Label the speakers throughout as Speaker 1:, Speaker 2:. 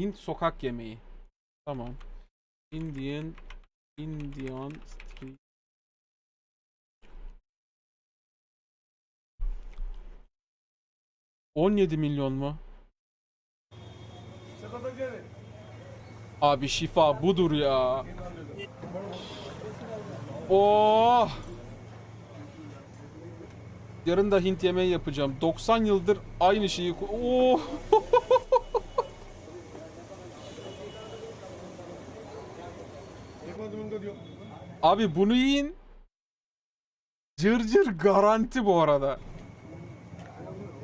Speaker 1: Hint sokak yemeği. Tamam. Indian Indian street. ...17 milyon mu? Abi şifa budur ya. Oh! Yarın da Hint yemeği yapacağım. 90 yıldır aynı şeyi... Oh! Abi bunu yiyin. Cırcır garanti bu arada.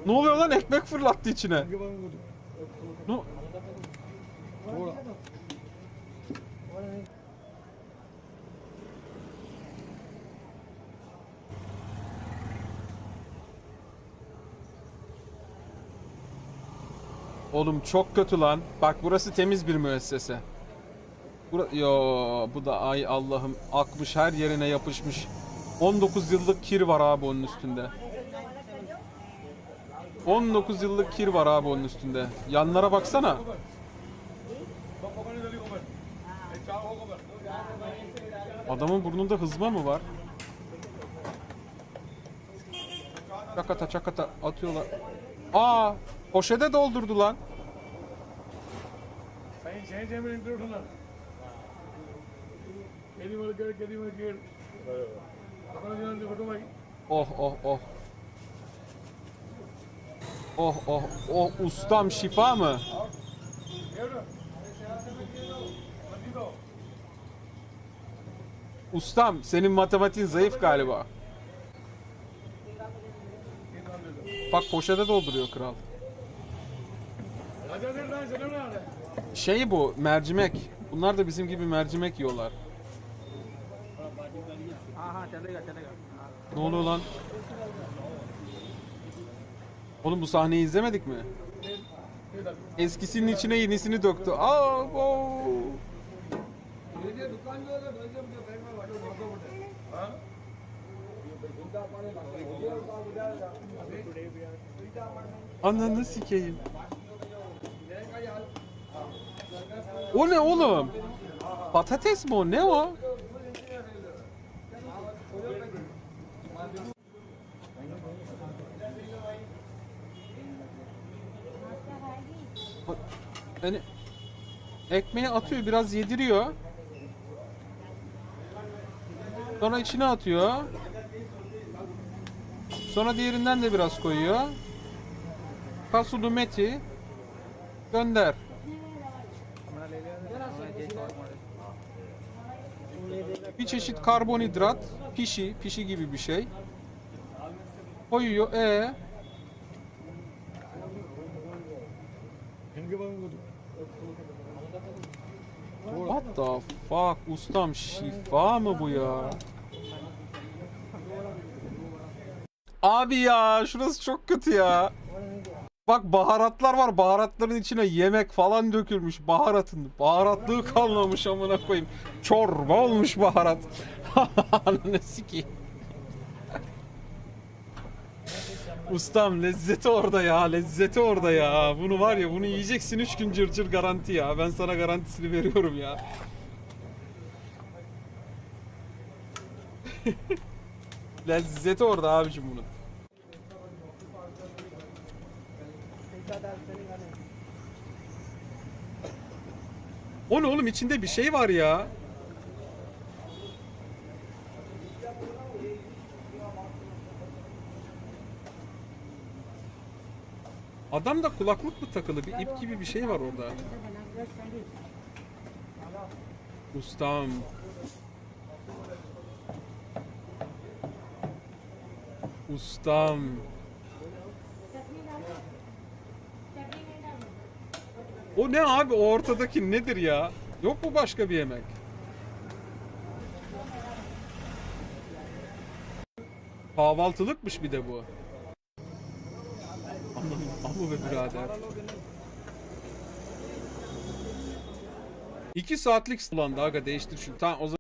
Speaker 1: Ne oluyor lan ekmek fırlattı içine. Ne? Oğlum çok kötü lan. Bak burası temiz bir müessese. Bura Yo bu da ay Allah'ım akmış her yerine yapışmış. 19 yıllık kir var abi onun üstünde. 19 yıllık kir var abi onun üstünde. Yanlara baksana. Adamın burnunda hızma mı var? Çakata çakata atıyorlar. Aa, poşete doldurdu lan.
Speaker 2: Sayın Sayın Cemil include होना Animal care, animal care. Apna jalan de photo bhai.
Speaker 1: Oh oh oh. Oh oh oh ustam şifa mı? Ustam senin matematiğin zayıf galiba. Bak poşete dolduruyor kral. Şey bu mercimek. Bunlar da bizim gibi mercimek yiyorlar. Ne oluyor lan? Oğlum bu sahneyi izlemedik mi? Eskisinin içine yenisini döktü. Aa, oo. Ananı sikeyim. O ne oğlum? Patates mi o? Ne o? hani ekmeği atıyor biraz yediriyor. Sonra içine atıyor. Sonra diğerinden de biraz koyuyor. Kasulu Meti gönder. Bir çeşit karbonhidrat, pişi, pişi gibi bir şey. Koyuyor. E
Speaker 2: ee?
Speaker 1: What the fuck ustam şifa mı bu ya? Abi ya şurası çok kötü ya. Bak baharatlar var. Baharatların içine yemek falan dökülmüş. Baharatın baharatlığı kalmamış amına koyayım. Çorba olmuş baharat. Ananı sikeyim. Ustam lezzeti orada ya. Lezzeti orada ya. Bunu var ya bunu yiyeceksin 3 gün cırcır garanti ya. Ben sana garantisini veriyorum ya. lezzeti orada abicim bunun. O ne oğlum içinde bir şey var ya. Adam da kulaklık mı takılı? Bir ip gibi bir şey var orada. Ustam. Ustam. O ne abi o ortadaki nedir ya? Yok mu başka bir yemek? Kahvaltılıkmış bir de bu. Ama be birader. 2 saatlik kullandı aga değiştir şunu. Tamam o zaman